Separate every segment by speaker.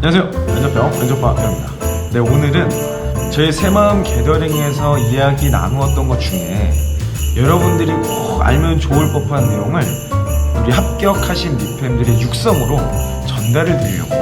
Speaker 1: 안녕하세요. 면접병 면접박입니다. 네, 오늘은 저희 새마음 게더링에서 이야기 나누었던 것 중에 여러분들이 꼭 알면 좋을 법한 내용을 우리 합격하신 리팸들의 육성으로 전달을 드리려고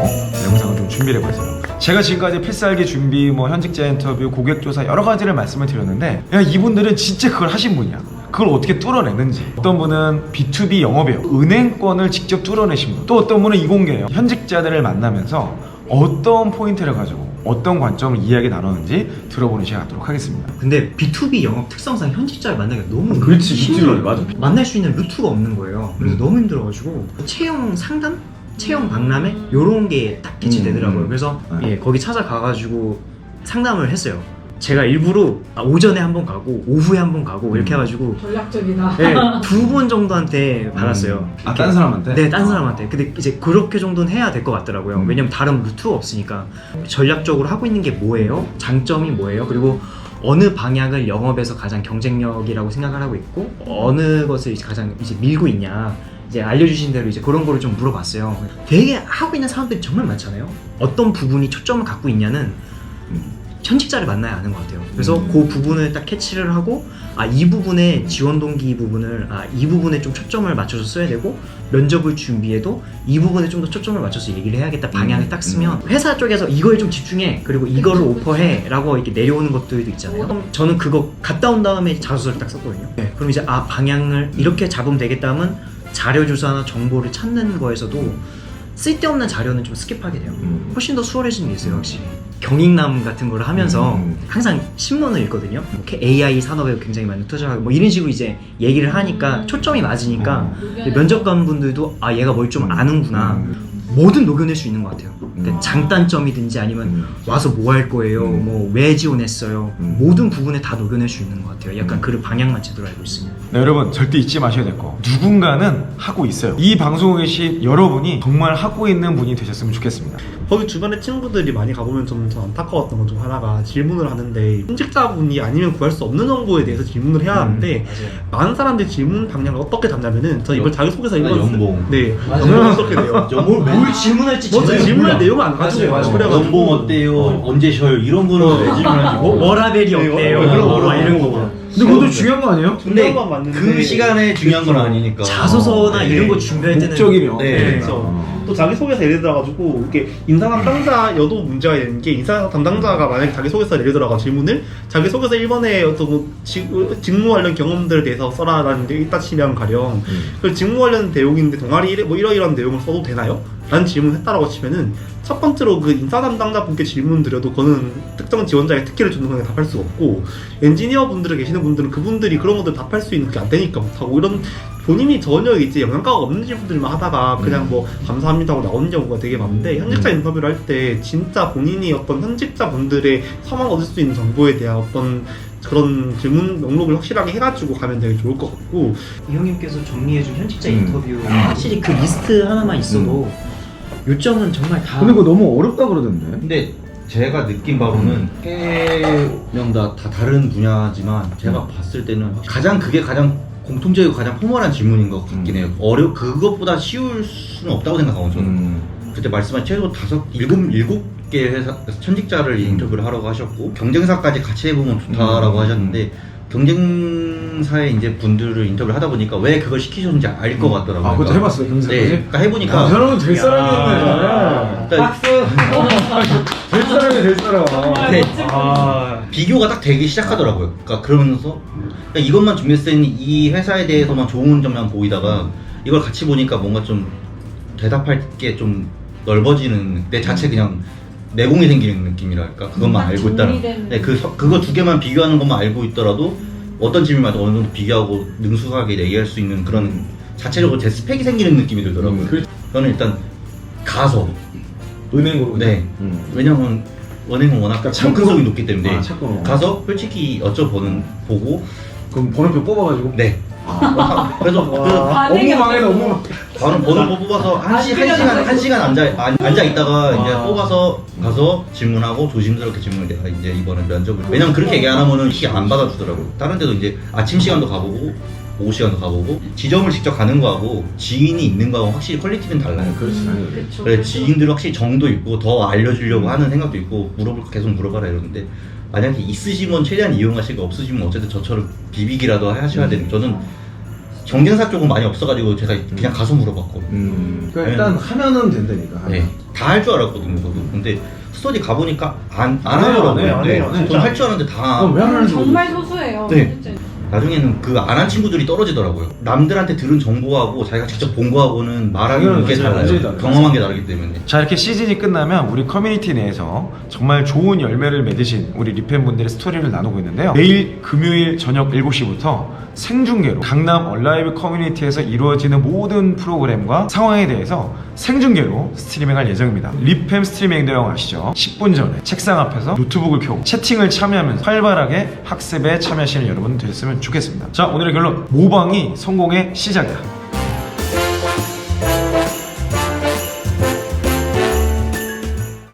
Speaker 1: 영상을 좀 준비를 해봤어요. 제가 지금까지 필살기 준비, 뭐 현직자 인터뷰, 고객 조사 여러 가지를 말씀을 드렸는데 야, 이분들은 진짜 그걸 하신 분이야. 그걸 어떻게 뚫어내는지 어떤 분은 B2B 영업이에요 은행권을 직접 뚫어내신 분또 어떤 분은 이공계예요 현직자들을 만나면서 어떤 포인트를 가지고 어떤 관점을 이야기 나누는지 들어보는 시간 갖도록 하겠습니다
Speaker 2: 근데 B2B 영업 특성상 현직자를 만나기가 너무
Speaker 1: 그렇지,
Speaker 2: 힘들어요.
Speaker 1: B2B, 맞아.
Speaker 2: 만날 수 있는 루트가 없는 거예요. 그래서
Speaker 1: 음.
Speaker 2: 너무 힘들어가지고 채용 상담, 채용 박람회 이런 게 딱 개최되더라고요.
Speaker 1: 음.
Speaker 2: 그래서
Speaker 1: 네.
Speaker 2: 예, 거기 찾아가가지고 상담을 했어요. 제가 일부러 아, 오전에 한 번 가고 오후에 한 번 가고 이렇게
Speaker 1: 음.
Speaker 2: 해가지고
Speaker 3: 전략적이다.
Speaker 2: 네, 두 번 정도한테 받았어요.
Speaker 1: 아, 딴 사람한테?
Speaker 2: 네, 딴 사람한테. 근데 이제 그렇게 정도는 해야 될 것 같더라고요.
Speaker 1: 음.
Speaker 2: 왜냐면 다른 루트가 없으니까. 전략적으로 하고 있는 게 뭐예요? 장점이 뭐예요? 그리고 어느 방향을 영업에서 가장 경쟁력이라고 생각을 하고 있고 어느 것을 이제 가장 이제 밀고 있냐 이제 알려주신 대로 이제 그런 거를 좀 물어봤어요. 되게 하고 있는 사람들이 정말 많잖아요. 어떤 부분이 초점을 갖고 있냐는 현직자를 만나야 아는 것 같아요. 그래서
Speaker 1: 음.
Speaker 2: 그 부분을 딱 캐치를 하고 아 이 부분에 지원 동기 부분을 아 이 부분에 좀 초점을 맞춰서 써야 되고 면접을 준비해도 이 부분에 좀 더 초점을 맞춰서 얘기를 해야겠다 방향을
Speaker 1: 음.
Speaker 2: 딱 쓰면 회사 쪽에서 이거에 좀 집중해 그리고 이거를 오퍼해라고 이렇게 내려오는 것들도 있잖아요. 그럼 저는 그거 갔다 온 다음에 자소서를 딱 썼거든요. 네, 그럼 이제 아 방향을 이렇게 잡으면 되겠다 하면 자료 조사나 정보를 찾는 거에서도 쓸데없는 자료는 좀 스킵하게 돼요.
Speaker 1: 음.
Speaker 2: 훨씬 더 수월해지는 게 있어요, 확실히. 경익남 같은 걸 하면서
Speaker 1: 음.
Speaker 2: 항상 신문을 읽거든요. 뭐 AI 산업에 굉장히 많이 투자하고 뭐 이런 식으로 이제 얘기를 하니까
Speaker 3: 음.
Speaker 2: 초점이 맞으니까
Speaker 3: 의견을
Speaker 2: 면접관 분들도 아 얘가 뭘 좀 아는구나.
Speaker 1: 음.
Speaker 2: 뭐든 녹여낼 수 있는 것 같아요. 그러니까
Speaker 1: 음.
Speaker 2: 장단점이든지 아니면
Speaker 1: 음.
Speaker 2: 와서 뭐 할 거예요,
Speaker 1: 음.
Speaker 2: 뭐왜 지원했어요,
Speaker 1: 음.
Speaker 2: 모든 부분에 다 녹여낼 수 있는 것 같아요. 약간
Speaker 1: 음.
Speaker 2: 그 방향만 제대로 알고 있으면.
Speaker 1: 네, 여러분 절대 잊지 마셔야 될 거. 누군가는 하고 있어요. 이 방송에 계신 여러분이 정말 하고 있는 분이 되셨으면 좋겠습니다.
Speaker 4: 거기 주변에 친구들이 많이 가보면 좀, 좀 안타까웠던 건좀 하나가 질문을 하는데 현직자분이 아니면 구할 수 없는 정보에 대해서 질문을 해야 하는데
Speaker 2: 맞아요.
Speaker 4: 많은 사람들이 질문 방향을 어떻게 잡냐면은 저 이번 자기소개서
Speaker 5: 아,
Speaker 4: 읽었
Speaker 5: 연봉.
Speaker 4: 네. 연봉 어떻게 돼요?
Speaker 5: 뭘,
Speaker 2: 뭘 질문할지
Speaker 4: 먼저
Speaker 2: 제대로
Speaker 4: 질문할
Speaker 2: 몰라.
Speaker 4: 내용을 안 가지고
Speaker 2: 맞아요, 맞아요.
Speaker 4: 그래가지고
Speaker 5: 연봉 어때요? 언제 쉬어요? 이런 거는 왜 질문하지?
Speaker 2: 뭐, 워라벨이
Speaker 4: 네,
Speaker 2: 어때요? 뭐. 이런 거.
Speaker 1: 근데 그것도 중요한 거 아니에요?
Speaker 5: 근데
Speaker 4: 중요한 건 맞는데
Speaker 5: 그 시간에 중요한 건 아니니까.
Speaker 2: 자소서나
Speaker 5: 네.
Speaker 2: 이런 거 준비할 때는
Speaker 1: 목적이면
Speaker 5: 네,
Speaker 4: 그렇죠.
Speaker 1: 어.
Speaker 4: 또 자기소개서 예를 들어가지고 이게 인사 담당자여도 문제가 되는 게 인사 담당자가 만약에 자기소개서 예를 들어가 질문을 자기소개서 1번에 어떤 뭐 직, 직무 관련 경험들에 대해서 써라라는 게 있다 치면 가령
Speaker 1: 음.
Speaker 4: 그 직무 관련 내용인데 동아리 이래- 뭐 이러이러한 내용을 써도 되나요? 라는 질문을 했다라고 치면은 첫 번째로 그 인사 담당자 분께 질문 드려도 그거는 특정 지원자의 특기를 주는 거에 답할 수 없고 엔지니어 분들에 계시는 분들은 그분들이 그런 것들 답할 수 있는 게안 되니까 못하고 이런 본인이 전혀 이제 영양가가 없는 질문들만 하다가 그냥 뭐 감사합니다 하고 나오는 경우가 되게 많은데 현직자
Speaker 1: 음.
Speaker 4: 인터뷰를 할 때 진짜 본인이 어떤 현직자 분들의 성함 얻을 수 있는 정보에 대한 어떤 그런 질문 목록을 확실하게 해가지고 가면 되게 좋을 것 같고
Speaker 2: 이 형님께서 정리해준 현직자
Speaker 1: 음.
Speaker 2: 인터뷰 확실히 그 리스트 하나만 있어도 요점은 정말 다
Speaker 1: 근데 그거 너무 어렵다 그러던데.
Speaker 5: 근데 제가 느낀 바로는 세명 다, 다 다른 분야지만 제가 봤을 때는 가장 그게 가장 공통적이고 가장 포멀한 질문인 것 같긴 해요. 어려 그것보다 쉬울 수는 없다고 생각하고 저는.
Speaker 1: 음.
Speaker 5: 그때 말씀한 최소 다섯 일곱 일곱 개 회사 천직자를 인터뷰를 하라고 하셨고 경쟁사까지 같이 해보면 좋다라고
Speaker 1: 음.
Speaker 5: 하셨는데 경쟁사의 이제 분들을 인터뷰를 하다 보니까 왜 그걸 시키셨는지 알 것 같더라고요.
Speaker 1: 아, 그것도 해봤어요, 경쟁사까지?
Speaker 5: 네, 그러니까 해보니까
Speaker 1: 아, 저놈은 될 사람이었네.
Speaker 5: 일단
Speaker 1: 될 사람이 될 사람.
Speaker 5: 네.
Speaker 1: 아.
Speaker 5: 비교가 딱 되기 시작하더라고요. 그러니까 그러면서 그러니까 이것만 준비했을 때는 이 회사에 대해서만 좋은 점만 보이다가 이걸 같이 보니까 뭔가 좀 대답할 게 좀 넓어지는 내 자체 그냥 내공이 생기는 느낌이랄까 그것만
Speaker 3: 딱
Speaker 5: 알고 있다는
Speaker 3: 정리된
Speaker 5: 네, 그 서- 그거 두 개만 비교하는 것만 알고 있더라도 어떤 질문마다 어느 정도 비교하고 능숙하게 얘기할 수 있는 그런 자체적으로 제 스펙이 생기는 느낌이 들더라고요.
Speaker 1: 음, 그-
Speaker 5: 저는 일단 가서
Speaker 1: 은행으로.
Speaker 5: 네.
Speaker 1: 음.
Speaker 5: 왜냐면 원행은 워낙
Speaker 1: 그러니까
Speaker 5: 참고성이 높기 때문에
Speaker 1: 아.
Speaker 5: 가서 솔직히 여쭤보는 보고
Speaker 1: 그럼 번호표 뽑아가지고.
Speaker 5: 네
Speaker 1: 아.
Speaker 5: 그래서 그래서
Speaker 3: 반응이
Speaker 1: 업무 망해도
Speaker 3: 없어서.
Speaker 1: 업무.
Speaker 5: 바로 번호 뽑아서 한, 시, 한 시간 한 시간 앉아 안- 앉아 있다가 이제
Speaker 1: 아.
Speaker 5: 뽑아서 가서 질문하고 조심스럽게 질문을 내가 이제 이번에 면접을 왜냐면 그렇게 얘기 안 하면은 키안 받아주더라고 요 다른 데도 이제 아침 시간도 가보고 오후 시간도 가보고 지점을 직접 가는 거하고 지인이 있는 거하고 확실히 퀄리티는 달라요.
Speaker 1: 그렇지 당연히.
Speaker 3: 그렇죠.
Speaker 5: 그래 지인들 확실히 정도 있고 더 알려주려고 하는 생각도 있고 물어볼 거 계속 물어봐라 이러는데 만약에 있으시면 최대한 이용하시고 없으시면 어쨌든 저처럼 비비기라도 하셔야 되는 저는 경쟁사 쪽은 많이 없어가지고 제가 그냥 가서 물어봤거든요.
Speaker 1: 음. 그러니까 일단 하면은 된다니까. 하면.
Speaker 5: 네, 다 할 줄 알았거든요 저도. 근데 스터디 가보니까 안, 안
Speaker 1: 안 해요,
Speaker 5: 하더라고요.
Speaker 1: 안 해요, 안
Speaker 5: 네,
Speaker 1: 해요, 안 해요.
Speaker 5: 저는 할 줄 알았는데 다
Speaker 1: 그럼 왜안 하는지
Speaker 3: 정말
Speaker 1: 모르겠어.
Speaker 3: 소수예요.
Speaker 5: 네.
Speaker 3: 실제.
Speaker 5: 나중에는 그 안 한 친구들이 떨어지더라고요. 남들한테 들은 정보하고 자기가 직접 본 거하고는 말하기는 게
Speaker 1: 맞아요. 완전히
Speaker 5: 달라요.
Speaker 1: 달라요.
Speaker 5: 경험한 게 다르기 때문에.
Speaker 1: 자 이렇게 시즌이 끝나면 우리 커뮤니티 내에서 정말 좋은 열매를 맺으신 우리 리팬분들의 스토리를 나누고 있는데요 내일 금요일 저녁 7시부터 생중계로 강남 얼라이브 커뮤니티에서 이루어지는 모든 프로그램과 상황에 대해서 생중계로 스트리밍할 예정입니다. 리팸 스트리밍 대용 아시죠? 10분 전에 책상 앞에서 노트북을 켜고 채팅을 참여하면서 활발하게 학습에 참여하시는 여러분 됐으면 좋겠습니다. 자 오늘의 결론. 모방이 성공의 시작이다